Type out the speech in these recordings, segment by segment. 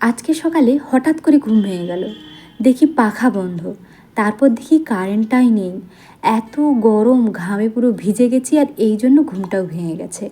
আজকে সকালে হঠাৎ করে ঘুম ভেঙে গেল। দেখি পাখা বন্ধ। তারপর দেখি কারেন্টটাই নেই। এত গরম, ঘামে পুরো ভিজে গেছি আর এই জন্য ঘুমটাও ভেঙে গেছে।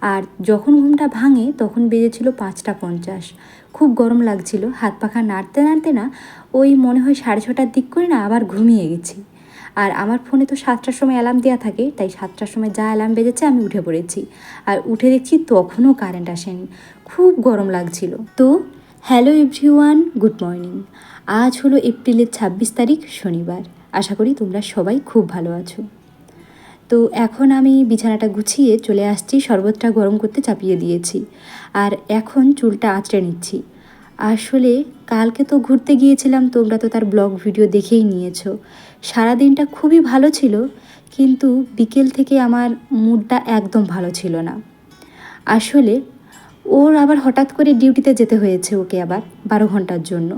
আর যখন ঘুমটা ভাঙে তখন বেজেছিল পাঁচটা পঞ্চাশ। খুব গরম লাগছিল, হাত পাখা নাড়তে নাড়তে না ওই মনে হয় সাড়ে ছটার দিক করে না আবার ঘুমিয়ে গেছি। আর আমার ফোনে তো সাতটার সময় অ্যালার্ম দেওয়া থাকে, তাই সাতটার সময় যা অ্যালার্ম বেজেছে আমি উঠে পড়েছি। আর উঠে দেখছি তখনও কারেন্ট আসেনি। খুব গরম লাগছিল। তো হ্যালো এভরিওয়ান, গুড মর্নিং। আজ হলো এপ্রিলের ছাব্বিশ তারিখ, শনিবার। আশা করি তোমরা সবাই খুব ভালো আছো। তো এখন আমি বিছানাটা গুছিয়ে চলে আসছি, শরবতটা গরম করতে চাপিয়ে দিয়েছি। আর এখন চুলটা আঁচড়ে নিচ্ছি। আসলে কালকে তো ঘুরতে গিয়েছিলাম, তোমরা তো তার ব্লগ ভিডিও দেখেই নিয়েছো। সারাদিনটা খুবই ভালো ছিল, কিন্তু বিকেল থেকে আমার মুডটা একদম ভালো ছিল না। আসলে ওর আবার হঠাৎ করে ডিউটিতে যেতে হয়েছে ওকে আবার বারো ঘণ্টার জন্য।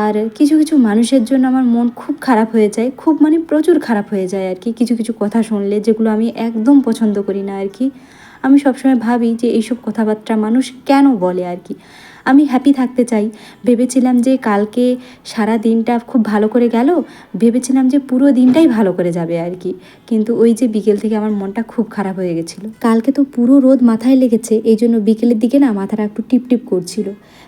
আর কিছু কিছু মানুষের জন্য আমার মন খুব খারাপ হয়ে যায়, খুব মানে প্রচুর খারাপ হয়ে যায় আর কি। কিছু কিছু কথা শুনলে যেগুলো আমি একদম পছন্দ করি না আর কি। আমি সবসময় ভাবি যে এইসব কথাবার্তা মানুষ কেন বলে আর কি। আমি হ্যাপি থাকতে চাই। ভেবেছিলাম যে কালকে সারা দিনটা খুব ভালো করে গেল, ভেবেছিলাম যে পুরো দিনটাই ভালো করে যাবে আর কি। কিন্তু ওই যে বিকেল থেকে আমার মনটা খুব খারাপ হয়ে গেছিল। কালকে তো পুরো রোদ মাথায় লেগেছে, এই জন্য বিকেলের দিকে না মাথাটা একটু টিপ টিপ করছিল।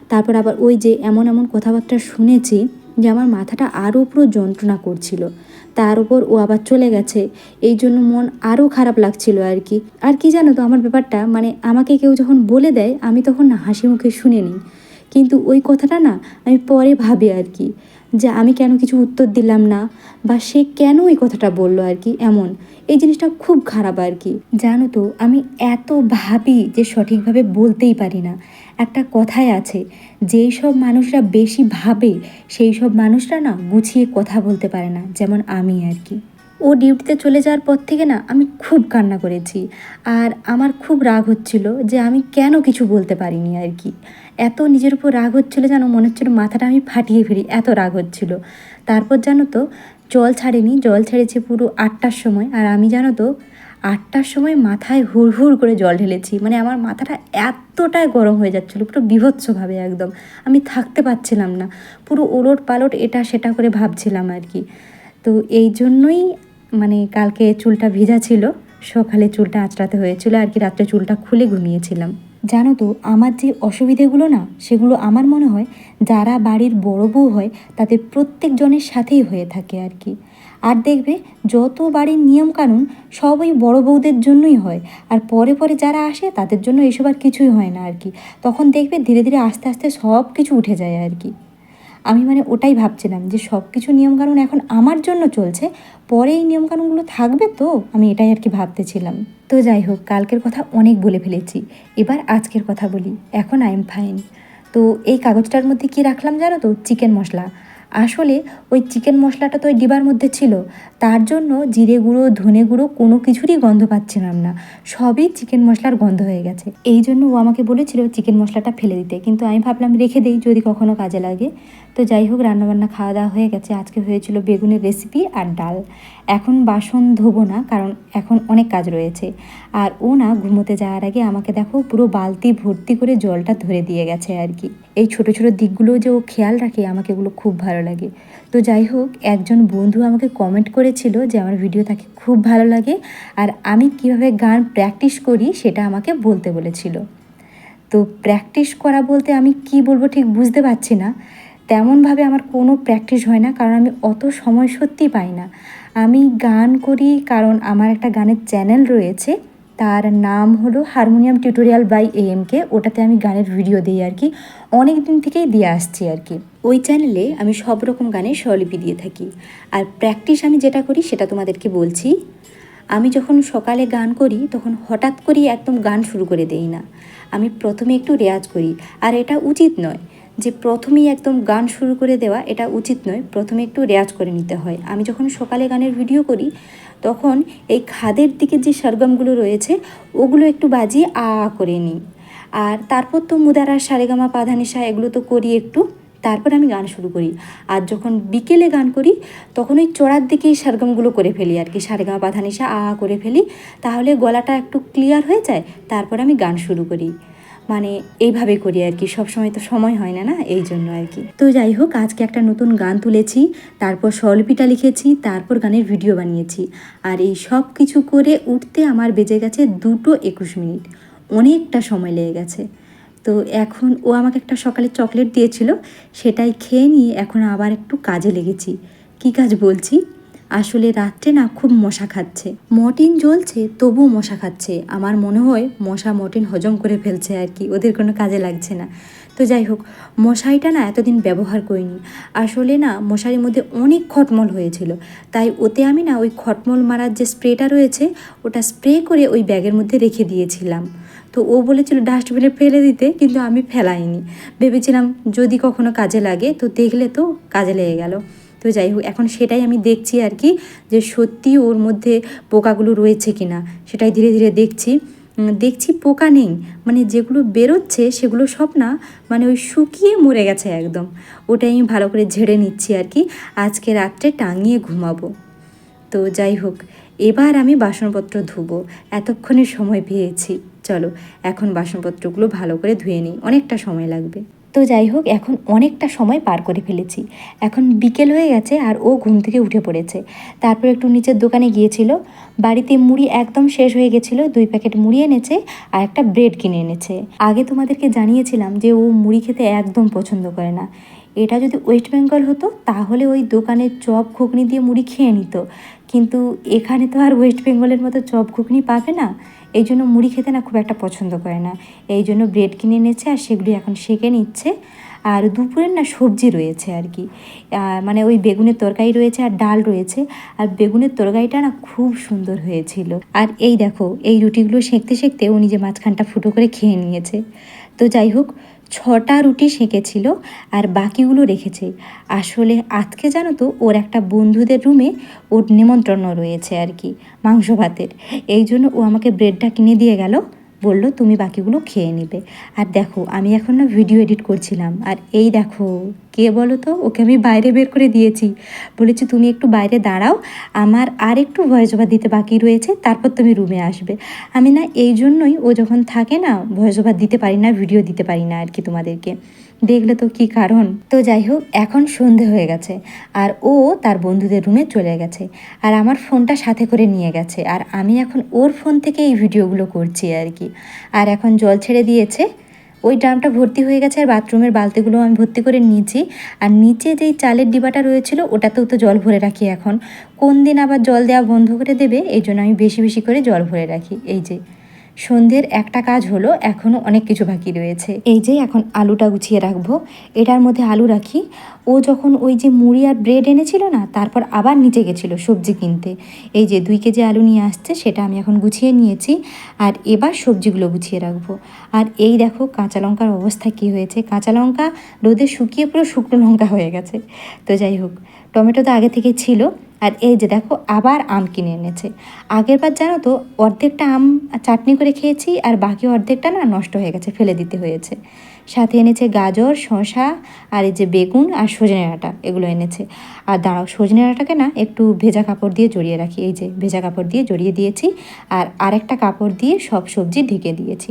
তারপর আবার ওই যে এমন এমন কথাবার্তা শুনেছি যে আমার মাথাটা আরও পুরো যন্ত্রণা করছিল। তার উপর ও আবার চলে গেছে। এই জন্য মন আরও খারাপ লাগছিল আর কি। আর কি জানো তো, আমার ব্যাপারটা মানে আমাকে কেউ যখন বলে দেয়, আমি তখন না হাসি মুখে শুনে নিই। কিন্তু ওই কথাটা না আমি পরে ভাবি আর কি। যে আমি কেন কিছু উত্তর দিলাম না? বা সে কেন এই কথাটা বলল আর কি? এমন। এই জিনিসটা খুব খারাপ আর কি। জানো তো, আমি এত ভাবি যে সঠিকভাবে বলতেই পারি না। একটা কথাই আছে, যেই সব মানুষরা বেশি ভাবে, সেই সব মানুষরা না গুছিয়ে কথা বলতে পারে না, যেমন আমি আর কি। ও ডিউটিতে চলে যাওয়ার পর থেকে না আমি খুব কান্না করেছি। আর আমার খুব রাগ হচ্ছিল যে আমি কেন কিছু বলতে পারিনি আর কি। এত নিজের উপর রাগ হচ্ছিল যেন মনে হচ্ছিল মাথাটা আমি ফাটিয়ে ফেলি, এত রাগ হচ্ছিল। তারপর জানো তো, জল ছাড়েনি, জল ছেড়েছে পুরো আটটার সময়। আর আমি জানো তো, আটটার সময় মাথায় হুড় হুড় করে জল ঢেলেছি। মানে আমার মাথাটা এতটাই গরম হয়ে যাচ্ছিল, পুরো বিভৎসভাবে একদম। আমি থাকতে পারছিলাম না, পুরো ওলট পালট এটা সেটা করে ভাবছিলাম আর কি। তো এই জন্যই মানে কালকে চুলটা ভেজা ছিল, সকালে চুলটা আঁচড়াতে হয়েছিল আর কি, রাত্রে চুলটা খুলে ঘুমিয়েছিলাম। জানো তো, আমার যে অসুবিধেগুলো না, সেগুলো আমার মনে হয় যারা বাড়ির বড় বউ হয়, তাদের প্রত্যেকজনের সাথেই হয়ে থাকে আর কি। আর দেখবে, যত বাড়ির নিয়মকানুন সব ওই বড় বউদের জন্যই হয়, আর পরে পরে যারা আসে, তাদের জন্য এসব আর কিছুই হয় না আর কি। তখন দেখবে ধীরে ধীরে আস্তে আস্তে সব কিছু উঠে যায় আর কি। আমি মানে ওটাই ভাবছিলাম যে সব কিছু নিয়মকানুন এখন আমার জন্য চলছে, পরে এই নিয়মকানুনগুলো থাকবে তো? আমি এটাই আর কি ভাবতেছিলাম। তো যাই হোক, কালকের কথা অনেক বলে ফেলেছি। এবার আজকের কথা বলি। এখন আই এম ফাইন। তো এই কাগজটার মধ্যে কি রাখলাম জানো তো? চিকেন মশলা। আসলে ওই চিকেন মশলাটা তো ওই ডিবার মধ্যে ছিল। তার জন্য জিরে গুঁড়ো, ধনে গুঁড়ো কোনো কিছুরই গন্ধ পাচ্ছিলাম না। সবই চিকেন মশলার গন্ধ হয়ে গেছে। এই জন্য ও আমাকে বলেছিল চিকেন মশলাটা ফেলে দিতে। কিন্তু আমি ভাবলাম রেখে দেই যদি কখনো কাজে লাগে। তো যাই হোক, রান্নাবান্না খাওয়া দাওয়া হয়ে গেছে। আজকে হয়েছিল বেগুনের রেসিপি আর ডাল। এখন বাসন ধোবো না, কারণ এখন অনেক কাজ রয়েছে। আর ও না ঘুমোতে যাওয়ার আগে আমাকে দেখো পুরো বালতি ভর্তি করে জলটা ধরে দিয়ে গেছে আর কি। এই ছোট ছোট দিকগুলো যে ও খেয়াল রাখে, আমাকে এগুলো খুব ভালো লাগে। তো যাই হোক, একজন বন্ধু আমাকে কমেন্ট করেছিল যে আমার ভিডিও তাকে খুব ভালো লাগে আর আমি কীভাবে গান প্র্যাকটিস করি সেটা আমাকে বলতে বলেছিল। তো প্র্যাকটিস করা বলতে আমি কি বলব ঠিক বুঝতে পারছি না। তেমনভাবে আমার কোনো প্র্যাকটিস হয় না কারণ আমি অত সময় সত্যি পাই না। আমি গান করি কারণ আমার একটা গানের চ্যানেল রয়েছে। তার নাম হলো হারমোনিয়াম টিউটোরিয়াল বাই এএমকে। ওটাতে আমি গানের ভিডিও দিই আর কি। অনেক দিন থেকেই দিয়ে আসছি আর কি। ওই চ্যানেলে আমি সব রকম গানের স্বরলিপি দিয়ে থাকি। আর প্র্যাকটিস আমি যেটা করি সেটা তোমাদেরকে বলছি, আমি যখন সকালে গান করি তখন হঠাৎ করেই একদম গান শুরু করে দেই না। আমি প্রথমে একটু রেয়াজ করি। আর এটা উচিত নয় যে প্রথমেই একদম গান শুরু করে দেওয়া, এটা উচিত নয়। প্রথমে একটু রেয়াজ করে নিতে হয়। আমি যখন সকালে গানের ভিডিও করি তখন এই খাদের দিকে যে সরগমগুলো রয়েছে, ওগুলো একটু বাজিয়ে আ করে নিই। আর তারপর তো মুদারা, সারেগামা পাধানিসা এগুলো তো করি একটু। তারপর আমি গান শুরু করি। আর যখন বিকেলে গান করি, তখন ওই চড়ার দিকেই সারগমগুলো করে ফেলি আর কি। সারেগামা পাধানিসা আ করে ফেলি। তাহলে গলাটা একটু ক্লিয়ার হয়ে যায়, তারপর আমি গান শুরু করি। মানে এইভাবে করি আর কি। সব সময় তো সময় হয় না না? এই জন্য আর কি। তো যাই হোক, আজকে একটা নতুন গান তুলেছি, তারপর স্বল্পিটা লিখেছি, তারপর গানের ভিডিও বানিয়েছি। আর এই সব কিছু করে উঠতে আমার বেজে গেছে দুটো একুশ মিনিট। অনেকটা সময় লেগে গেছে। তো এখন ও আমাকে একটা সকালে চকলেট দিয়েছিল, সেটাই খেয়ে নিয়ে এখন আবার একটু কাজে লেগেছি। কি কাজ বলছি? আসলে রাত্রে না খুব মশা খাচ্ছে। মটিন জ্বলছে, তবুও মশা খাচ্ছে। আমার মনে হয় মশা মটিন হজম করে ফেলছে আর কি, ওদের কোনো কাজে লাগছে না। তো যাই হোক, মশারিটা না এতদিন ব্যবহার করিনি। আসলে না মশারির মধ্যে অনেক খটমল হয়েছিল। তাই ওতে আমি না ওই খটমল মারার যে স্প্রেটা রয়েছে, ওটা স্প্রে করে ওই ব্যাগের মধ্যে রেখে দিয়েছিলাম। তো ও বলেছিল ডাস্টবিনে ফেলে দিতে, কিন্তু আমি ফেলাইনি। ভেবেছিলাম যদি কখনো কাজে লাগে, তো দেখলে তো কাজে লেগে গেল। তো যাই হোক, এখন সেটাই আমি দেখছি আর কি যে সত্যি ওর মধ্যে পোকাগুলো রয়েছে কি না সেটাই ধীরে ধীরে দেখছি। দেখছি পোকা নেই মানে যেগুলো বেরোচ্ছে সেগুলো সব না মানে ওই শুকিয়ে মরে গেছে একদম। ওটাই আমি ভালো করে ঝেড়ে নিচ্ছি আর কি। আজকে রাত্রে টাঙিয়ে ঘুমাবো। তো যাই হোক, এবার আমি বাসনপত্র ধুবো। এতক্ষণে সময় পেয়েছি। চলো, এখন বাসনপত্রগুলো ভালো করে ধুয়ে নিই। অনেকটা সময় লাগবে। তো যাই হোক, এখন অনেকটা সময় পার করে ফেলেছি। এখন বিকেল হয়ে গেছে আর ও ঘুম থেকে উঠে পড়েছে। তারপর একটু নিচের দোকানে গিয়েছিল। বাড়িতে মুড়ি একদম শেষ হয়ে গেছিল, দুই প্যাকেট মুড়ি এনেছে আর একটা ব্রেড কিনে এনেছে। আগে তোমাদেরকে জানিয়েছিলাম যে ও মুড়ি খেতে একদম পছন্দ করে না। এটা যদি ওয়েস্ট বেঙ্গল হতো, তাহলে ওই দোকানের চপ, ঘুগনি দিয়ে মুড়ি খেয়ে নিত। কিন্তু এখানে তো আর ওয়েস্ট বেঙ্গলের মতো চপ ঘুগনি পাবে না। এই জন্য মুড়ি খেতে না খুব একটা পছন্দ করে না। এই জন্য ব্রেড কিনে এনেছে আর সেগুলি এখন সেঁকে নিচ্ছে। আর দুপুরের না সবজি রয়েছে আর কি। মানে ওই বেগুনের তরকারি রয়েছে আর ডাল রয়েছে। আর বেগুনের তরকারিটা না খুব সুন্দর হয়েছিল। আর এই দেখো, এই রুটিগুলো সেঁকতে সেঁকতে ও নিজে মাঝখানটা ফুটো করে খেয়ে নিয়েছে। তো যাই হোক ছটা রুটি সেঁকেছিল আর বাকিগুলো রেখেছে। আসলে আজকে জানো তো, ওর একটা বন্ধুদের রুমে ওর নিমন্ত্রণ রয়েছে আর কি, মাংস ভাতের। এই জন্য ও আমাকে ব্রেডটা কিনে দিয়ে গেল। বলল, তুমি বাকিগুলো খেয়ে নিবে। আর দেখো, আমি এখন না ভিডিও এডিট করছিলাম। আর এই দেখো, কে বলো তো, ওকে আমি বাইরে বের করে দিয়েছি। বলেছি, তুমি একটু বাইরে দাঁড়াও, আমার আর একটু ভয়েস ওভার দিতে বাকি রয়েছে, তারপর তুমি রুমে আসবে। আমি না, এই জন্যই ও যখন থাকে না, ভয়েস ওভার দিতে পারি না, ভিডিও দিতে পারি না আর কি তোমাদেরকে। দেখলে তো কি কারণ? তো যাই হোক, এখন সন্ধে হয়ে গেছে আর ও তার বন্ধুদের রুমে চলে গেছে আর আমার ফোনটা সাথে করে নিয়ে গেছে আর আমি এখন ওর ফোন থেকে এই ভিডিওগুলো করছি আর কি। আর এখন জল ছেড়ে দিয়েছে, ওই ড্রামটা ভর্তি হয়ে গেছে আর বাথরুমের বালতিগুলো আমি ভর্তি করে নিয়েছি আর নিচে যেই চালের ডিবাটা রয়েছিল ওটাতেও তো জল ভরে রাখি এখন। কোন দিন আবার জল দেওয়া বন্ধ করে দেবে, এই জন্য আমি বেশি বেশি করে জল ভরে রাখি। এই যে সন্ধ্যের একটা কাজ হলো এখনও অনেক কিছু বাকি রয়েছে। এই যে এখন আলুটা গুছিয়ে রাখব, এটার মধ্যে আলু রাখি। ও যখন ওই যে মুড়ি আর ব্রেড এনেছিল না, তারপর আবার নিচে গেছিল সবজি কিনতে। এই যে দুই কেজি আলু নিয়ে আসছে, সেটা আমি এখন গুছিয়ে নিয়েছি। আর এবার সবজিগুলো গুছিয়ে রাখব। আর এই দেখো কাঁচা লঙ্কার অবস্থা কী হয়েছে। কাঁচা লঙ্কা রোদে শুকিয়ে পুরো শুকনো লঙ্কা হয়ে গেছে। তো যাই হোক, টমেটো তো আগে থেকে ছিল। আর এই যে দেখো, আবার আম কিনে এনেছে। আগের বার জানো তো, অর্ধেকটা আম চাটনি করে খেয়েছি আর বাকি অর্ধেকটা না নষ্ট হয়ে গেছে, ফেলে দিতে হয়েছে। সাথে এনেছে গাজর, শসা আর এই যে বেগুন আর সজনে ডাঁটা এগুলো এনেছে। আর দাঁড়াও, সজনে ডাঁটাকে না একটু ভেজা কাপড় দিয়ে জড়িয়ে রাখি। এই যে ভেজা কাপড় দিয়ে জড়িয়ে দিয়েছি আর আরেকটা কাপড় দিয়ে সব সবজি ঢেকে দিয়েছি।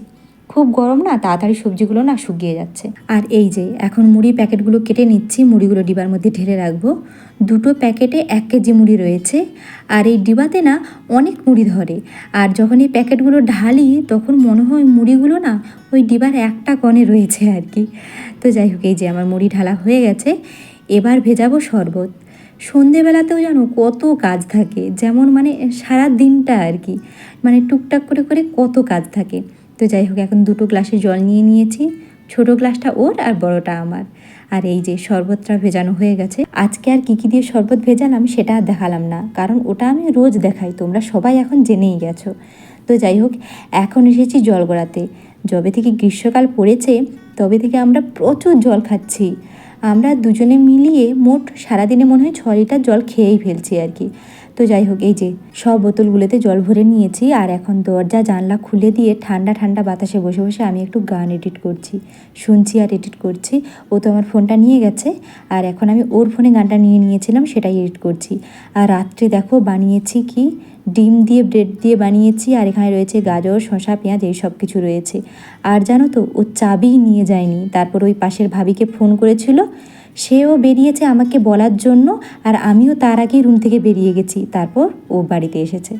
খুব গরম না, তাড়াতাড়ি সবজিগুলো না শুকিয়ে যাচ্ছে। আর এই যে, এখন মুড়ি প্যাকেটগুলো কেটে নিচ্ছি, মুড়িগুলো ডিবার মধ্যে ঢেলে রাখব। দুটো প্যাকেটে এক কেজি মুড়ি রয়েছে। আর এই ডিবাতে না অনেক মুড়ি ধরে। আর যখন এই প্যাকেটগুলো ঢালি, তখন মনে হয় মুড়িগুলো না ওই ডিবার একটা কণে রয়েছে আর কি। তো যাই হোক, এই যে আমার মুড়ি ঢালা হয়ে গেছে। এবার ভেজাবো শরবত। সন্ধেবেলাতেও জানো কত কাজ থাকে। যেমন মানে সারা দিনটা আর কি। মানে টুকটাক করে করে কত কাজ থাকে। তো যাই হোক, এখন দুটো গ্লাসে জল নিয়ে নিয়েছি। ছোট গ্লাসটা ওর আর বড়টা আমার। আর এই যে শরবতটা ভেজানো হয়ে গেছে, আজকে আর কী কী দিয়ে শরবত ভেজালাম সেটা আর দেখালাম না। কারণ ওটা আমি রোজ দেখাই, তোমরা সবাই এখন জেনেই গেছো। তো যাই হোক, এখন এসেছি জল গড়াতে। যবে থেকে গ্রীষ্মকাল পড়েছে, তবে থেকে আমরা প্রচুর জল খাচ্ছি। আমরা দুজনে মিলিয়ে মোট সারাদিনে মনে হয় ছ লিটার জল খেয়েই ফেলছি আর কি। তো যাই হোক, এই যে সব বোতলগুলোতে জল ভরে নিয়েছি আর এখন দরজা, জানলা খুলে দিয়ে ঠান্ডা ঠান্ডা বাতাসে বসে বসে আমি একটু গান এডিট করছি, শুনছি আর এডিট করছি। ও তো আমার ফোনটা নিয়ে গেছে আর এখন আমি ওর ফোনে গানটা নিয়ে নিয়েছিলাম, সেটাই এডিট করছি। আর রাত্রে দেখো বানিয়েছি কি? ডিম দিয়ে, ব্রেড দিয়ে বানিয়েছি আর এখানে রয়েছে গাজর, শসা, পেঁয়াজ, এই সব কিছু রয়েছে। আর জানো তো, ও চাবিই নিয়ে যায়নি। তারপর ওই পাশের ভাবিকে ফোন করেছিল সেও বেরিয়েছে আমাকে বলার জন্য আর আমিও তার আগেই রুম থেকে বেরিয়ে গেছি। তারপর ও বাড়িতে এসেছে।